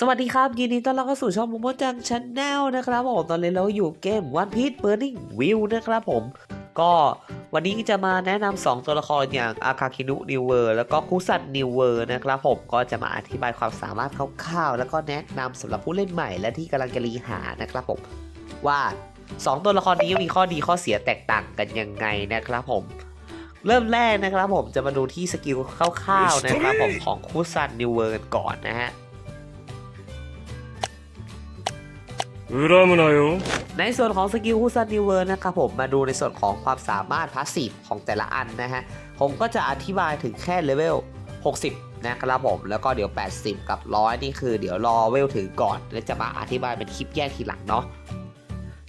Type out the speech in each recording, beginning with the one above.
สวัสดีครับ ยินดีต้อนรับเข้าสู่ช่องโมโมจังชาแนลนะครับผมตอนนี้เราอยู่เกม One Piece Burning Wheel นะครับผม ก็วันนี้จะมาแนะนำ2ตัวละครอย่างอาคาคินุนิวเวอร์แล้วก็คุซัตนิวเวอร์นะครับผมก็จะมาอธิบายความสามารถคร่าวๆ แล้วก็แนะนำสำหรับผู้เล่นใหม่และที่กำลังจะรีหานะครับผม ว่า 2 ตัวละครนี้มีข้อดีข้อเสียแตกต่างกันยังไงนะครับผมเริ่มแรกนะครับผมจะมาดูที่สกิลคร่าวๆนะครับผมของคุซัตนิวเวอร์ก่อนนะฮะ 恨むなよ ในส่วนของสกิลฮูซันนิเวอร์นะครับผมมาดูในส่วนของความสามารถพาสซีฟของแต่ละอันนะฮะ ผมก็จะอธิบายถึงแค่เลเวล 60 นะครับผม แล้วก็เดี๋ยว 80 กับ 100 นี่คือเดี๋ยวรอเวลถึงก่อน แล้วจะมาอธิบายเป็นคลิปแยกทีหลังเนาะ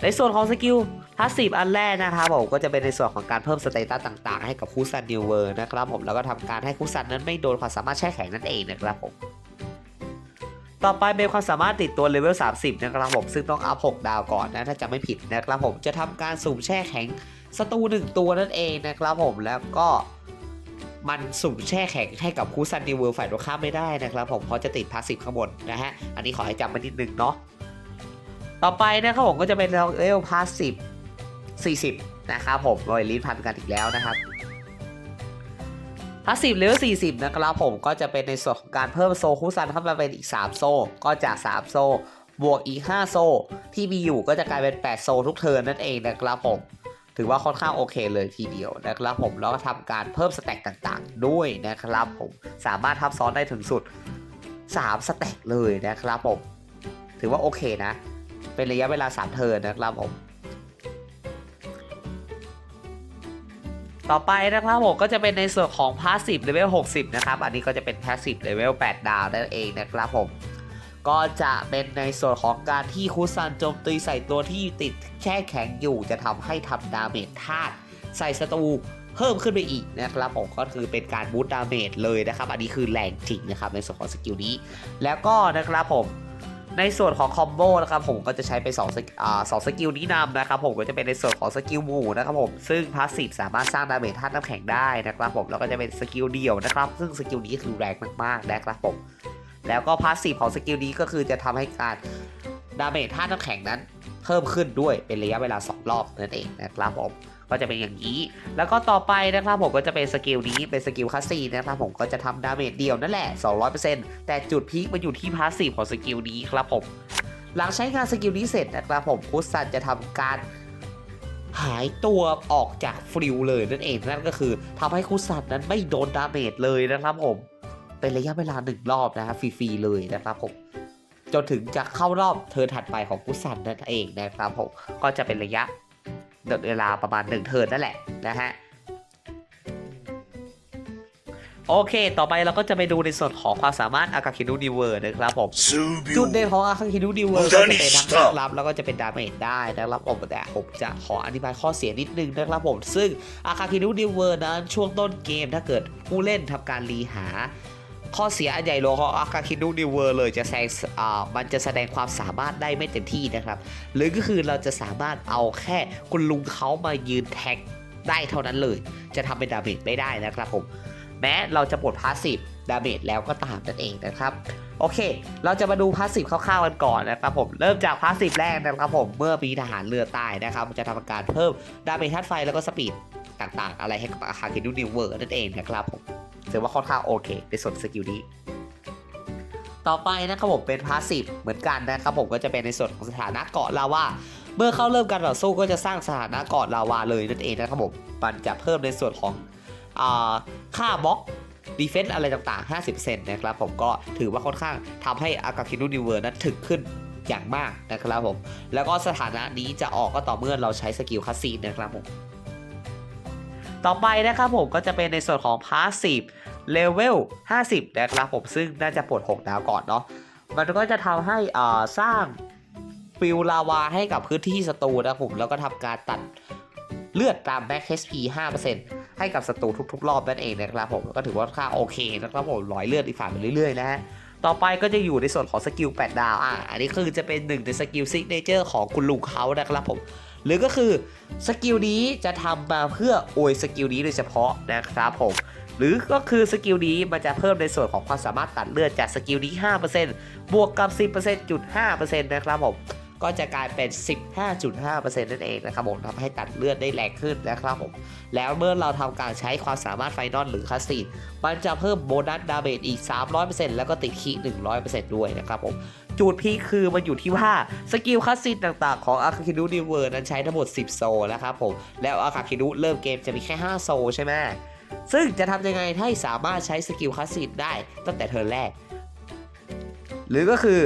ในส่วนของสกิลพาสซีฟอันแรกนะครับผมก็จะเป็นในส่วนของการเพิ่มสเตตัสต่างๆ ให้กับคูซันนิวเวอร์นะครับผมแล้วก็ทำการให้คูซันนั้นไม่โดนความสามารถแช่แข็งนั่นเองนะครับผม ต่อไปเป็นความสามารถติดตัวเลเวล 30 นะครับผมซึ่งต้องอัพ 6 ดาวก่อนนะ ถ้าจะไม่ผิดนะครับผมจะทำการสุ่มแช่แข็งศัตรูหนึ่งตัวนั่นเองนะครับผมแล้วก็มันสุ่มแช่แข็งให้กับคูซันดีเวิร์ฝ่ายตรงข้ามไม่ได้นะครับผมเพราะจะติดพาสซีฟข้างบนนะฮะ อันนี้ขอให้จำไว้นิดนึงเนาะต่อไปนะครับผมก็จะเป็นเลเวลพาสซีฟ40 นะครับผมรอยลิ้นพันกันอีกแล้วนะครับ พาสซีฟเลเวล40 นะครับผมก็จะเป็นในส่วนของการเพิ่มโซคูซันเข้ามาเป็นอีก 3 โซ่ก็จาก 3 โซ่บวกอีก 5 โซ่ที่มีอยู่ก็จะกลายเป็น 8 โซ่ทุกเทิร์นนั่นเองนะครับผม ถือว่าค่อนข้างโอเคเลยทีเดียวนะครับผม แล้วก็ทำการเพิ่มสแต็กต่างๆ ด้วยนะครับผม สามารถทับซ้อนได้ถึงสุด 3 สแต็กเลยนะครับผม ถือว่าโอเคนะ เป็นระยะเวลา 3 เทิร์นนะครับผม ต่อไปนะครับผมก็จะเป็นในส่วนของ Passive Level 60 นะครับ อันนี้ก็จะเป็น Passive Level 8 ดาวนั่นเองนะครับผมก็จะเป็นในส่วนของการที่คุซันโจมตีใส่ตัวที่ติดแช่แข็งอยู่ จะทำให้ทำดาเมจธาตุใส่ศัตรูเพิ่มขึ้นไปอีกนะครับผมก็คือเป็นการบูตดาเมจเลยนะครับ อันนี้คือแรงจริงนะครับในส่วนของสกิลนี้ แล้วก็นะครับผม ในส่วนของคอมโบนะครับผมก็จะใช้ไป2สองสกิลนี้นำนะครับผมก็จะเป็นในส่วนของสกิลหมู่นะครับผมซึ่งพาสซีฟสามารถสร้างดาเมจธาตุน้ำแข็งได้นะครับผมแล้วก็จะเป็นสกิลเดี่ยวนะครับ ซึ่งสกิลนี้คือแรงมากๆนะครับผมแล้วก็พาสซีฟของสกิลนี้ก็คือจะทำให้การดาเมจธาตุน้ำแข็งนั้น เพิ่มขึ้นด้วยเป็นระยะเวลา 2 รอบนั่นเองนะครับผม ก็จะเป็นอย่างนี้ แล้วก็ต่อไปนะครับผมก็จะเป็นสกิลนี้เป็นสกิลคัสซีนะครับผมก็จะทำดาเมจเดียวนั่นแหละ 200%แต่จุดพีคมันอยู่ที่พาสซีฟของสกิลนี้ครับผม หลังใช้งานสกิลนี้เสร็จนะครับผมคุซันจะทำการหายตัวออกจากฟิวเลยนั่นเองนั่นก็คือทำให้คุซันนั้นไม่โดนดาเมจเลยนะครับผม เป็นระยะเวลาหนึ่งรอบนะครับฟรีๆเลยนะครับผมจนถึงจะเข้ารอบเทิร์นถัดไปของคุซันนั่นเองนะครับผมก็จะเป็นระยะ หมดเวลาประมาณ 1 เทิร์นนั่นแหละนะฮะโอเค ต่อไปเราก็จะไปดูในส่วนของความสามารถอากาคินุดิเวอร์นะครับผม จุดเด่นของอากาคินุดิเวอร์ก็จะเป็นทั้งรับแล้วก็จะเป็นดาเมจได้นะครับผมแต่ผมจะขออธิบายข้อเสียนิดนึงนะครับผม ซึ่งอากาคินุดิเวอร์นั้นช่วงต้นเกมถ้าเกิดผู้เล่นทำการรีหา ข้อเสียอันใหญ่หลวงของอาคาคินุดิเวอร์เลยจะแสดงอ่ามันจะแสดงความสามารถได้ไม่เต็มที่นะครับ หรือก็คือเราจะสามารถเอาแค่คุณลุงเขามายืนแท็กได้เท่านั้นเลย จะทำเป็นดาเมจไม่ได้นะครับผม แม้เราจะปลดพาสซีฟดาเมจแล้วก็ตามนั่นเองนะครับ โอเค เราจะมาดูพาสซีฟคร่าวๆกันก่อนนะครับผม เริ่มจากพาสซีฟแรกนะครับผม เมื่อมีทหารเรือใต้นะครับ จะทำการเพิ่มดาเมจธาตุไฟแล้วก็สปีด ต่างๆ อะไรให้กับอาคาคิดูนิวเวอร์นั่นเองนะครับผมถือว่าค่อนข้างโอเค ในส่วนสกิลนี้ ต่อไปนะครับผมเป็นพาสซีฟเหมือนกันนะครับผมก็จะเป็นในส่วนของสถานะเกาะลาวาเมื่อเข้าเริ่มการต่อสู้ก็จะสร้างสถานะเกาะลาวาเลยนั่นเองนะครับผมมันจะเพิ่มในส่วนของอค่าบล็อกดีเฟนต์อะไรต่างๆ 50%นะครับผมก็ถือว่าค่อนข้างทำให้อากาคินุนิเวอร์นั้นถึกขึ้นอย่างมากนะครับผม แล้วก็สถานะนี้จะออกก็ต่อเมื่อเราใช้สกิลคัสซีนนะครับผม ต่อไปนะครับผมก็จะเป็นในส่วนของ Passive Level 50 นะครับผมซึ่งน่าจะปลด6ดาวก่อนเนาะมันก็จะทำให้อ่าสร้างฟิลลาวาให้กับพื้นที่ศัตรูนะครับผมแล้วก็ทำการตัดเลือดตาม Max HP 5%ให้กับศัตรูทุก ๆ รอบนั่นเองนะครับผมก็ถือว่าค่าโอเคนะครับผมร้อยเลือดอีกฝ่ายไปเรื่อยๆนะฮะต่อไปก็จะอยู่ในส่วนของสกิล 8 ดาว อะ อันนี้คือจะเป็นหนึ่งในสกิลซิกเนเจอร์ของคุณลุงเขานะครับผม หรือก็คือสกิลนี้จะทำมาเพื่ออวยสกิลนี้โดยเฉพาะนะครับผมหรือก็คือสกิลนี้มันจะเพิ่มในส่วนของความสามารถตัดเลือดจากสกิลนี้ 5%บวกกับ 10%จุด5%นะครับผมก็จะกลายเป็น 15.5%นั่นเองนะครับผมทำให้ตัดเลือดได้แรงขึ้นนะครับผม แล้วเมื่อเราทำการใช้ความสามารถไฟนอลหรือคาสซีนมันจะเพิ่มโบนัสดาเมจอีก 300%แล้วก็ติดคี100%ด้วยนะครับผม จูดพีคคือมันอยู่ที่ว่าสกิลคัสซินต่างๆ ของอาคาคินุนิเวอร์นั้นใช้ทั้งหมด 10 โซนะครับผม แล้วอาคาคินุเริ่มเกมจะมีแค่ 5 โซใช่ไหมซึ่งจะทำยังไงให้สามารถใช้สกิลคัสซินได้ตั้งแต่เทิร์นแรก หรือก็คือ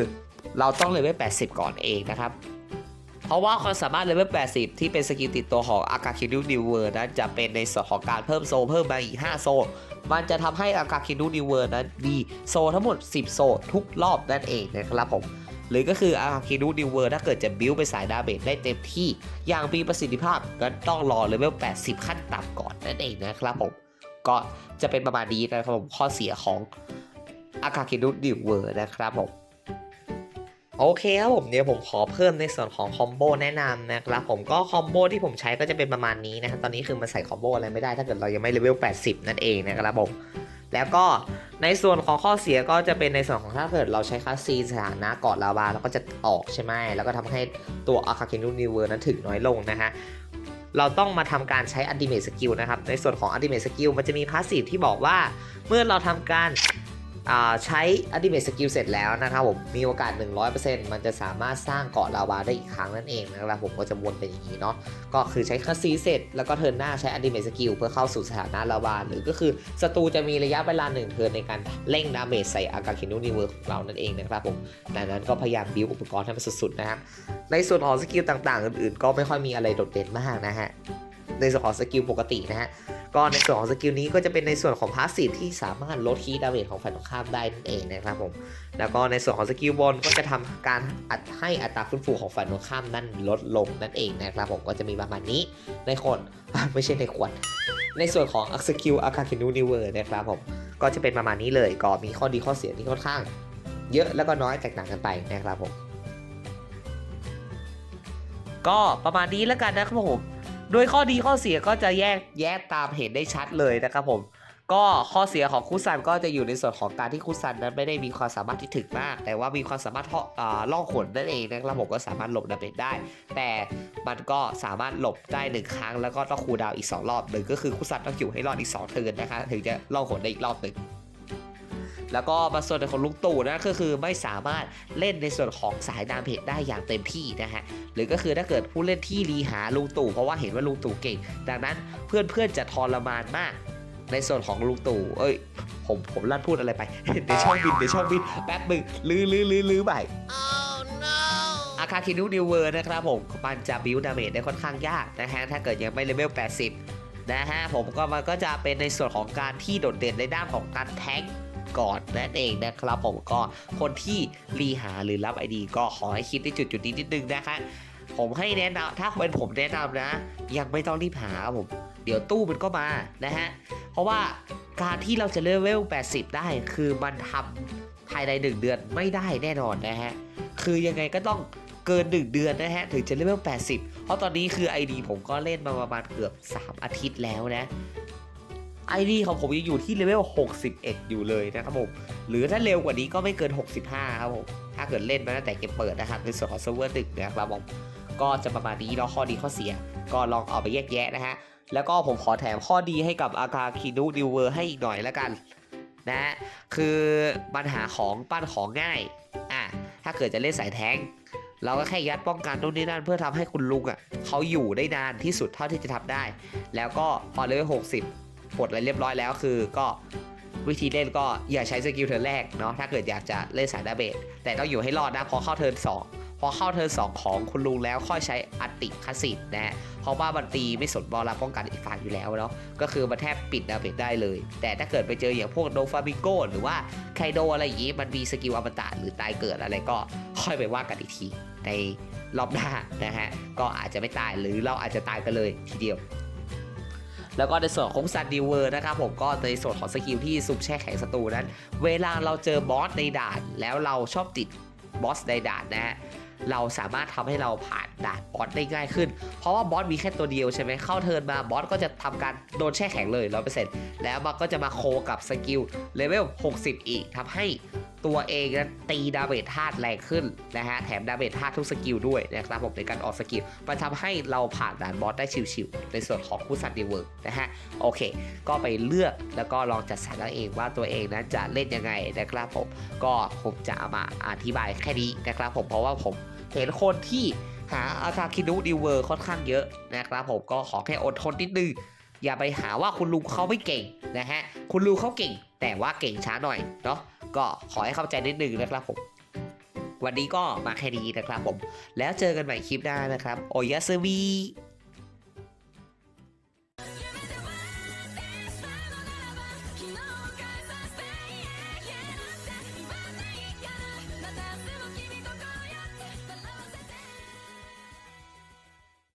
เราต้องเลเวล80 ก่อนเองนะครับ ราะว่าความสามารถเลเวล 80 ที่เป็นสกิลติดตัวของอากาคินุนิเวอร์นั้นจะเป็นในส่วนของการเพิ่มโซเพิ่มมาอีก 5 โซ มันจะทำให้อากาคินุนิเวอร์นั้นมีโซทั้งหมด 10 โซทุกรอบนั่นเองนะครับผมหรือก็คืออาคินุนิเวอร์ถ้าเกิดจะบิวไปสายดาเมจได้เต็มที่ อย่างมีประสิทธิภาพก็ต้องรอเลเวล 80 ขั้นต่ำก่อนนั่นเองนะครับผมก็จะเป็นประมาณนี้นะครับผมข้อเสียของอากาคินุนิเวอร์นะครับผม โอเคครับผมเดี๋ยวผมขอเพิ่มในส่วนของคอมโบแนะนำนะครับผมก็คอมโบที่ผมใช้ก็จะเป็นประมาณนี้นะครับตอนนี้คือมันใส่คอมโบอะไรไม่ได้ถ้าเกิดเรายังไม่เลเวล 80 นั่นเองนะครับผมแล้วก็ในส่วนของข้อเสียก็จะเป็นในส่วนของถ้าเกิดเราใช้คาซีสถานะกาะลาวาแล้วก็จะออกใช่ไหมแล้วก็ทำให้ตัวอาคาเคนูนิเวอร์นั้นถึงน้อยลงนะฮะเราต้องมาทำการใช้อัลติเม e สกิลนะครับในส่วนของอัลติเม e สกิลมันจะมีพาสซีฟที่บอกว่าเมื่อเราทำการ ใช้ Ultimate Skill เสร็จแล้วนะครับผมมีโอกาส 100%มันจะสามารถสร้างเกาะลาวาได้อีกครั้งนั่นเองนะครับผมก็จะวนเป็นอย่างนี้เนาะก็คือใช้คัสซีเสร็จ แล้วก็เทิร์นหน้าใช้ Ultimate Skill เพื่อเข้าสู่สถานะลาวาหรือก็คือศัตรูจะมีระยะเวลาหนึ่งเทิร์นในการเร่งดาเมจใส่อากาคินุนิเวอร์ของเรานั่นเองนะครับผมดังนั้นก็พยายามบิวอุปกรณ์ให้มันสุดๆนะครับในส่วนของสกิลต่างๆ อื่นๆ ก็ไม่ค่อยมีอะไรโดดเด่นมากนะฮะ ในส่วนของสกิลปกตินะฮะ ก็ในส่วนของสกิลนี้ก็จะเป็นในส่วนของพาสซีฟที่สามารถลดคีดาเมจของฝ่ายตรงข้ามได้นั่นเองนะครับผม แล้วก็ในส่วนของสกิลบนก็จะทำการอัดให้อัตราฟื้นฟูของฝ่ายตรงข้ามนั้นลดลงนั่นเองนะครับผม ก็จะมีประมาณนี้ในคนไม่ใช่ในขวด ในส่วนของสกิลอาคาคินูนิเวอร์นะครับผม ก็จะเป็นประมาณนี้เลย ก็มีข้อดีข้อเสียที่ค่อนข้าง เยอะแล้วก็น้อยแตกต่างกันไปนะครับผม ก็ประมาณนี้แล้วกันนะครับผม โดยข้อดีข้อเสียก็จะแยกแยกตามเห็นได้ชัดเลยนะครับผมก็ข้อเสียของคุซันก็จะอยู่ในส่วนของการที่คุซันนั้นไม่ได้มีความสามารถที่ถึงมาก แต่ว่ามีความสามารถเทาะอ่าล่องขนนั่นเองนะครับผมก็สามารถหลบดาเมจได้ แต่มันก็สามารถหลบได้หนึ่งครั้งแล้วก็ต้องคูดาวอีก 2 รอบหนึ่งก็คือคุซันต้องอยู่ให้รอดอีก2เทิร์นนะคะถึงจะล่องขนได้อีกรอบหนึ่ง แล้วก็มาส่วนของลุงตู่นะก็คือไม่สามารถเล่นในส่วนของสายดามเพจได้อย่างเต็มที่นะฮะหรือก็คือถ้าเกิดผู้เล่นที่รีหาลุงตู่เพราะว่าเห็นว่าลุงตู่เก่ง ดังนั้นเพื่อนๆจะทรมานมากในส่วนของลุงตู่ เอ้ย ผม ผมลั่นพูดอะไรไป เดี๋ยวช่องบิน เดี๋ยวช่องบิน แป๊บหนึ่งลื้อลื้อลื้อลื้อไปอาคาคินุนิวเวอร์นะครับผม มันจะบิวดาเมจได้ค่อนข้างยากนะฮะ ถ้าเกิดยังไม่เลเวล 80 นะฮะ ผมก็มันก็จะเป็นในส่วนของการที่โดดเด่นในด้านของการแทงก์ ก่อนนั่นเองนะครับผมก็คนที่รีหาหรือรับ ID ก็ขอให้คิดในจุดจุดๆนี้นิดนึงนะคะผมให้แนะนำถ้าเป็นผมแนะนำนะ ยังไม่ต้องรีบหาครับผม เดี๋ยวตู้มันก็มานะฮะ เพราะว่าการที่เราจะเลเวล 80 ได้คือมันทำภายใน 1 เดือนไม่ได้แน่นอนนะฮะ คือยังไงก็ต้องเกิน 1 เดือนนะฮะ ถึงจะเลเวล 80 เพราะตอนนี้คือ ID ผมก็เล่นมาประมาณเกือบ 3 อาทิตย์แล้วนะ ID ของผมยังอยู่ที่เลเวล 61 อยู่เลยนะครับผม หรือถ้าเร็วกว่านี้ก็ไม่เกิน 65 ครับผม ถ้าเกิดเล่นมาตั้งแต่เกมเปิดนะครับ ในส่วนของเซิร์ฟเวอร์ดึกนะครับผม ก็จะประมาณนี้เนาะข้อดีข้อเสีย ก็ลองเอาไปแยกแยะนะฮะ แล้วก็ผมขอแถมข้อดีให้กับอาคาคินุดิวเวอร์ให้อีกหน่อยแล้วกันนะฮะคือปัญหาของปั้นของง่าย อะ ถ้าเกิดจะเล่นสายแทง เราก็แค่ยัดป้องกันนู่นนี่นั่นเพื่อทำให้คุณลุงอะเขาอยู่ได้นานที่สุดเท่าที่จะทำได้ แล้วก็พอเลเวล60 ปลดอะไรเรียบร้อยแล้วคือก็วิธีเล่นก็อย่าใช้สกิลเทิร์นแรกเนาะถ้าเกิดอยากจะเล่นสายดาเบจแต่ต้องอยู่ให้รอดนะพอเข้าเทิร์น2พอเข้าเทิร์น2ของคุณลุงแล้วค่อยใช้อัติคสิตนะฮะเพราะว่ามันตีไม่สนบอลรับป้องกันอีกฝั่งอยู่แล้วเนาะก็คือมันแทบปิดดาเมจได้เลย แต่ถ้าเกิดไปเจออย่างพวกโดฟาบิโกหรือว่าไคโดอะไรอย่างงี้มันมีสกิลอมตะหรือตายเกิดอะไรก็ค่อยไปว่ากันอีกทีในรอบหน้านะฮะก็อาจจะไม่ตายหรือเราอาจจะตายกันเลยทีเดียว แล้วก็ในส่วนของซันดิเวอร์นะครับผมก็ในส่วนของสกิลที่ซุปแช่แข็งศัตรูนั้น เวลาเราเจอบอสในด่าน แล้วเราชอบติดบอสในด่านนะฮะเราสามารถทำให้เราผ่านด่านบอสได้ง่ายขึ้น เพราะว่าบอสมีแค่ตัวเดียวใช่ไหมเข้าเทิร์นมาบอสก็จะทำการโดนแช่แข็งเลย100%แล้วมันก็จะมาโคกับสกิลเลเวล60 อีกทำให้ ตัวเองนั้นตีดาเมจธาตุแรงขึ้นนะฮะแถมดาเมจธาตุทุกสกิลด้วยนะครับผมในการออกสกิลมันทำให้เราผ่านด่านบอสได้ชิวๆในส่วนของคู่สัตว์ดีเวิร์กนะฮะโอเค ก็ไปเลือกแล้วก็ลองจัดสรรเอาเองว่าตัวเองนั้นจะเล่นยังไงนะครับผมก็ผมจะามาอธิบายแค่นี้นะครับผมเพราะว่าผมเห็นคนที่หาอาคาคินุดิเวอร์ค่อนข้างเยอะนะครับผมก็ขอแค่อดทนนิดนึงอย่าไปหาว่าคุณลุงเขาไม่เก่งนะฮะคุณลุงเขาเก่ง แต่ว่าเก่งช้าหน่อยเนาะ ก็ขอให้เข้าใจนิดนึงนะครับผมวันนี้ก็มาแค่นี้นะครับผม แล้วเจอกันใหม่คลิปหน้านะครับ โอยาสวี